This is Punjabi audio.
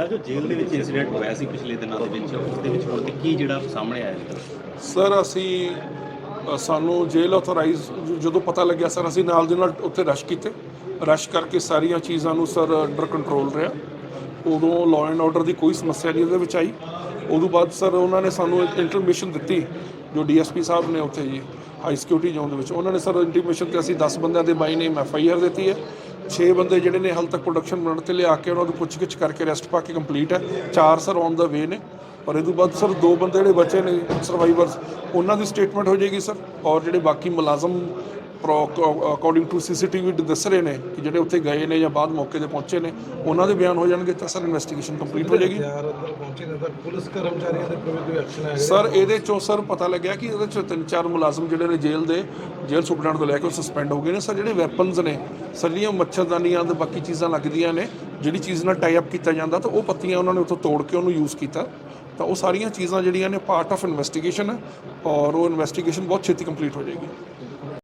ਸਰ ਜੋ ਜੇਲ੍ਹ ਦੇ ਵਿੱਚ ਇਨਸੀਡੈਂਟ ਹੋਇਆ ਸੀ ਪਿਛਲੇ ਦਿਨਾਂ ਦੇ ਵਿੱਚ ਉਸ ਦੇ ਵਿੱਚ ਹੁਣ ਕੀ ਜਿਹੜਾ ਸਾਹਮਣੇ ਆਇਆ ਹੈ ਸਰ ਅਸੀਂ ਅ, ਸਾਨੂੰ ਜੇਲ੍ਹ ਅਥੋਰਾਈਜ਼ ਜਦੋਂ ਪਤਾ ਲੱਗਿਆ ਸਰ ਅਸੀਂ ਨਾਲ ਦੇ ਨਾਲ ਉੱਥੇ ਰਸ਼ ਕੀਤੇ। ਰਸ਼ ਕਰਕੇ ਸਾਰੀਆਂ ਚੀਜ਼ਾਂ ਨੂੰ ਸਰ ਅੰਡਰ ਕੰਟਰੋਲ ਰਿਹਾ। ਉਦੋਂ ਲਾਅ ਐਂਡ ਆਰਡਰ ਦੀ ਕੋਈ ਸਮੱਸਿਆ ਨਹੀਂ ਉਹਦੇ ਵਿੱਚ ਆਈ। ਉਦੋਂ ਬਾਅਦ ਸਰ ਉਹਨਾਂ ਨੇ ਸਾਨੂੰ ਇੱਕ ਇੰਟਰਮੇਸ਼ਨ ਦਿੱਤੀ ਜੋ ਡੀਐਸਪੀ ਸਾਹਿਬ ਨੇ ਉੱਥੇ ਜੀ ਹਾਈ ਸਿਕਿਉਰਿਟੀ ਜ਼ੋਨ ਦੇ ਵਿੱਚ। ਉਹਨਾਂ ਨੇ ਸਰ ਇੰਟੀਮੇਸ਼ਨ ਤੇ ਅਸੀਂ 10 ਬੰਦਿਆਂ ਦੇ ਬਾਈ ਨੇਮ ਐਫ ਆਈ ਆਰ ਦਿੱਤੀ ਹੈ। 6 ਬੰਦੇ ਜਿਹੜੇ ਨੇ ਹਾਲ ਤੱਕ ਪ੍ਰੋਡਕਸ਼ਨ ਬਣਨ ਤੇ ਲਿਆ ਕੇ ਉਹਨਾਂ ਨੂੰ ਪੁੱਛਗਿੱਛ ਕਰਕੇ ਅਰੈਸਟ ਪਾ ਕੇ ਕੰਪਲੀਟ ਹੈ। 4 ਸਰ ਔਨ ਦਾ ਵੇ ਨੇ। ਔਰ ਇਹ ਤੋਂ ਬਾਅਦ ਸਰ ਦੋ ਬੰਦੇ ਜਿਹੜੇ ਬਚੇ ਨੇ ਸਰਵਾਈਵਰਸ ਉਹਨਾਂ ਦੀ ਸਟੇਟਮੈਂਟ ਹੋ ਜਾਏਗੀ ਸਰ ਔਰ ਜਿਹੜੇ ਬਾਕੀ ਮੁਲਾਜ਼ਮ ਅਕੋਰਡਿੰਗ ਟੂ ਸੀਸੀਟੀਵੀ ਦੱਸ ਰਹੇ ਨੇ ਕਿ ਜਿਹੜੇ ਉੱਥੇ ਗਏ ਨੇ ਜਾਂ ਬਾਅਦ ਮੌਕੇ ਤੇ ਪਹੁੰਚੇ ਨੇ ਉਹਨਾਂ ਦੇ ਬਿਆਨ ਹੋ ਜਾਣਗੇ ਤਾਂ ਸਰ ਇਨਵੈਸਟੀਗੇਸ਼ਨ ਕੰਪਲੀਟ ਹੋ ਜਾਏਗੀ। ਪੁਲਿਸ ਕਰਮਚਾਰੀਆਂ ਦੇ ਕੋਈ ਐਕਸ਼ਨ ਸਰ ਇਹਦੇ ਚੋਂ ਸਰ ਪਤਾ ਲੱਗਿਆ ਕਿ ਇਹਦੇ ਚੋਂ ਤਿੰਨ ਚਾਰ ਮੁਲਾਜ਼ਮ ਜਿਹੜੇ ਨੇ ਜੇਲ੍ਹ ਦੇ ਜੇਲ੍ਹ ਸੁਪਰਡੈਂਟ ਤੋਂ ਲੈ ਕੇ ਉਹ ਸਸਪੈਂਡ ਹੋ ਗਏ ਨੇ। ਸਰ ਜਿਹੜੇ ਵੈਪਨਸ ਨੇ ਸਰ ਮੱਛਰਦਾਨੀਆਂ ਤੇ ਬਾਕੀ ਚੀਜ਼ਾਂ ਲੱਗਦੀਆਂ ਨੇ। ਜਿਹੜੀ ਚੀਜ਼ ਨਾਲ ਟਾਈ ਅਪ ਕੀਤਾ ਜਾਂਦਾ ਤਾਂ ਉਹ ਪੱਤੀਆਂ ਉਹਨਾਂ ਨੇ ਉੱਥੋਂ ਤੋੜ ਕੇ ਉਹਨੂੰ ਯੂਜ਼ ਕੀਤਾ। ਤਾਂ ਉਹ ਸਾਰੀਆਂ ਚੀਜ਼ਾਂ ਜਿਹੜੀਆਂ ਨੇ ਪਾਰਟ ਆਫ ਇਨਵੈਸਟੀਗੇਸ਼ਨ ਹੈ ਔਰ ਉਹ ਇਨਵੈਸਟੀਗੇਸ਼ਨ ਬਹੁਤ ਛੇਤੀ ਕੰਪਲੀਟ ਹੋ ਜਾਏਗੀ।